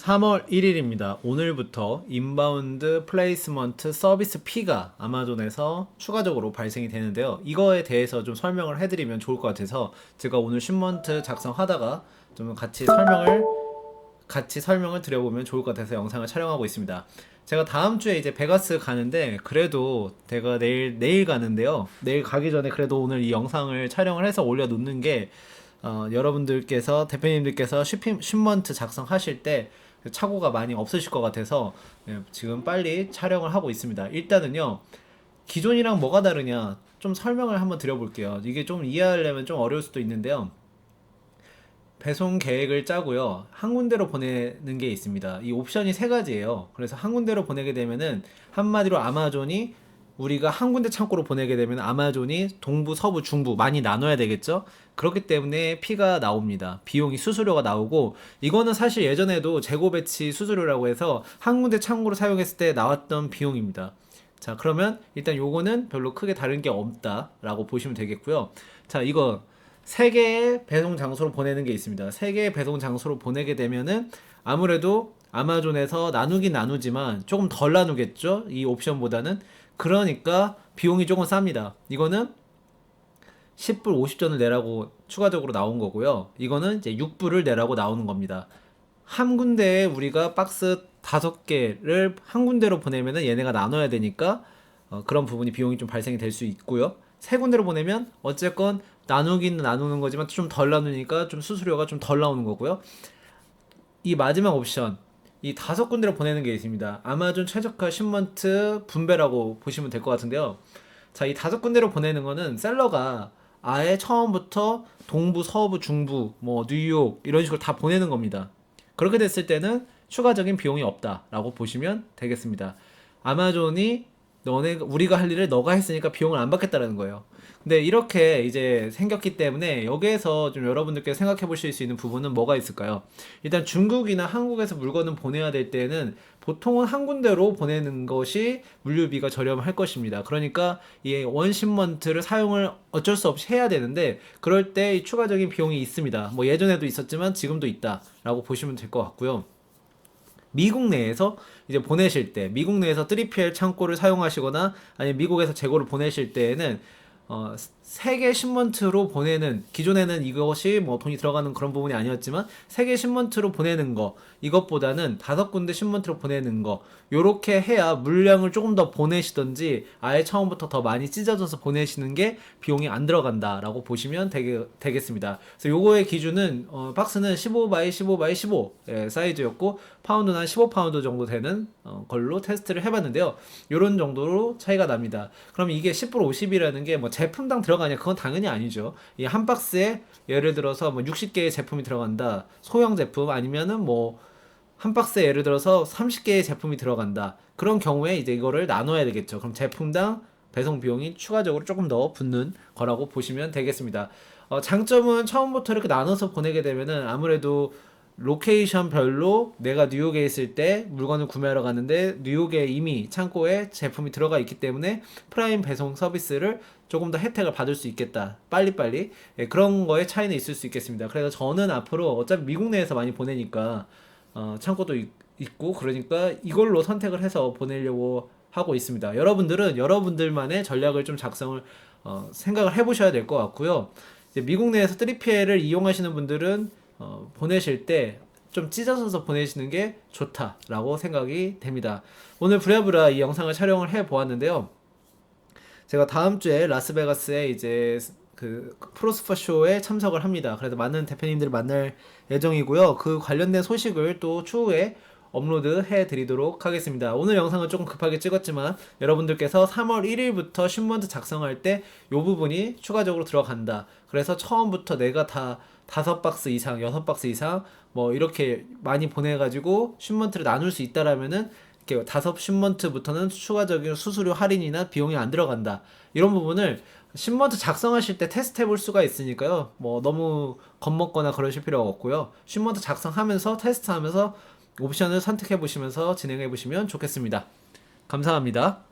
3월 1일입니다. 오늘부터 인바운드 플레이스먼트 서비스 피가 아마존에서 추가적으로 발생이 되는데요. 이거에 대해서 좀 설명을 해드리면 좋을 것 같아서 제가 오늘 신먼트 작성하다가 좀 같이 설명을 같이 설명을 드려보면 좋을 것 같아서 영상을 촬영하고 있습니다. 제가 다음 주에 이제 베가스 가는데 그래도 제가 내일 내일 가는데요. 내일 가기 전에 그래도 오늘 이 영상을 촬영을 해서 올려놓는 게 어, 여러분들께서 대표님들께서 쉬핑 신먼트 작성하실 때 착오가 많이 없으실 것 같아서 예, 지금 빨리 촬영을 하고 있습니다. 일단은요. 기존이랑 뭐가 다르냐 좀 설명을 한번 드려볼게요. 이게 좀 이해하려면 좀 어려울 수도 있는데요. 배송 계획을 짜고요. 한 군데로 보내는 게 있습니다. 이 옵션이 세 가지예요. 그래서 한 군데로 보내게 되면은 한마디로 아마존이 우리가 한 군데 창고로 보내게 되면 아마존이 동부, 서부, 중부 많이 나눠야 되겠죠? 그렇기 때문에 피가 나옵니다. 비용이 수수료가 나오고 이거는 사실 예전에도 재고 배치 수수료라고 해서 한 군데 창고로 사용했을 때 나왔던 비용입니다. 자, 그러면 일단 요거는 별로 크게 다른 게 없다라고 보시면 되겠고요. 자, 이거 세 개의 배송 장소로 보내는 게 있습니다. 세 개의 배송 장소로 보내게 되면은 아무래도 아마존에서 나누긴 나누지만 조금 덜 나누겠죠? 이 옵션보다는. 그러니까 비용이 조금 쌉니다. 이거는 10불 50전을 내라고 추가적으로 나온 거고요. 이거는 이제 6불을 내라고 나오는 겁니다. 한 군데에 우리가 박스 다섯 개를 한 군데로 보내면은 얘네가 나눠야 되니까 어, 그런 부분이 비용이 좀 발생이 될 수 있고요. 세 군데로 보내면 어쨌건 나누긴 나누는 거지만 좀 덜 나누니까 좀 수수료가 좀 덜 나오는 거고요. 이 마지막 옵션 이 다섯 군데로 보내는 게 있습니다. 아마존 최저가 신먼트 분배라고 보시면 될 것 같은데요. 자, 이 다섯 군데로 보내는 거는 셀러가 아예 처음부터 동부, 서부, 중부, 뭐 뉴욕 이런 식으로 다 보내는 겁니다. 그렇게 됐을 때는 추가적인 비용이 없다라고 보시면 되겠습니다. 아마존이 너네 우리가 할 일을 너가 했으니까 비용을 안 받겠다라는 거예요. 근데 이렇게 이제 생겼기 때문에 여기에서 좀 여러분들께 생각해 보실 수 있는 부분은 뭐가 있을까요? 일단 중국이나 한국에서 물건을 보내야 될 때는 보통은 한 군데로 보내는 것이 물류비가 저렴할 것입니다. 그러니까 이 원신먼트를 사용을 어쩔 수 없이 해야 되는데 그럴 때이 추가적인 비용이 있습니다. 뭐 예전에도 있었지만 지금도 있다라고 보시면 될 것 같고요. 미국 내에서 이제 보내실 때 미국 내에서 3PL 창고를 사용하시거나 아니면 미국에서 재고를 보내실 때에는 어, 세개 신먼트로 보내는 기존에는 이것이 뭐 돈이 들어가는 그런 부분이 아니었지만 세개 신먼트로 보내는 거 이것보다는 다섯 군데 신먼트로 보내는 거 요렇게 해야 물량을 조금 더 보내시던지 아예 처음부터 더 많이 찢어져서 보내시는 게 비용이 안 들어간다라고 보시면 되게, 되겠습니다. 그래서 요거의 기준은 어, 박스는 15 바이 15 바이 15 예, 사이즈였고 파운드는 한 15파운드 정도 되는 어, 걸로 테스트를 해봤는데요. 요런 정도로 차이가 납니다. 그럼 이게 10% 50이라는 게뭐 제품당 들어가냐 그건 당연히 아니죠. 이 한 박스에 예를 들어서 뭐 60개의 제품이 들어간다. 소형 제품 아니면은 뭐 한 박스에 예를 들어서 30개의 제품이 들어간다. 그런 경우에 이제 이거를 나눠야 되겠죠. 그럼 제품당 배송 비용이 추가적으로 조금 더 붙는 거라고 보시면 되겠습니다. 어, 장점은 처음부터 이렇게 나눠서 보내게 되면은 아무래도 로케이션별로 내가 뉴욕에 있을 때 물건을 구매하러 갔는데 뉴욕에 이미 창고에 제품이 들어가 있기 때문에 프라임 배송 서비스를 조금 더 혜택을 받을 수 있겠다. 빨리빨리. 예, 그런 거에 차이는 있을 수 있겠습니다. 그래서 저는 앞으로 어차피 미국 내에서 많이 보내니까 어, 창고도 있, 있고 그러니까 이걸로 선택을 해서 보내려고 하고 있습니다. 여러분들은 여러분들만의 전략을 좀 작성을 어, 생각을 해보셔야 될 것 같고요. 미국 내에서 3PL을 이용하시는 분들은 어, 보내실 때 좀 찢어져서 보내시는 게 좋다라고 생각이 됩니다. 오늘 부랴부랴 이 영상을 촬영을 해 보았는데요. 제가 다음 주에 라스베가스에 이제 그 프로스퍼 쇼에 참석을 합니다. 그래서 많은 대표님들을 만날 예정이고요. 그 관련된 소식을 또 추후에 업로드 해 드리도록 하겠습니다. 오늘 영상은 조금 급하게 찍었지만 여러분들께서 3월 1일부터 신문트 작성할 때 이 부분이 추가적으로 들어간다. 그래서 처음부터 내가 다 다섯 박스 이상, 여섯 박스 이상 뭐 이렇게 많이 보내가지고 신문트를 나눌 수 있다라면은 이렇게 다섯 신먼트부터는 추가적인 수수료 할인이나 비용이 안 들어간다. 이런 부분을 신먼트 작성하실 때 테스트 해볼 수가 있으니까요. 뭐 너무 겁먹거나 그러실 필요가 없고요. 신먼트 작성하면서 테스트하면서 옵션을 선택해 보시면서 진행해 보시면 좋겠습니다. 감사합니다.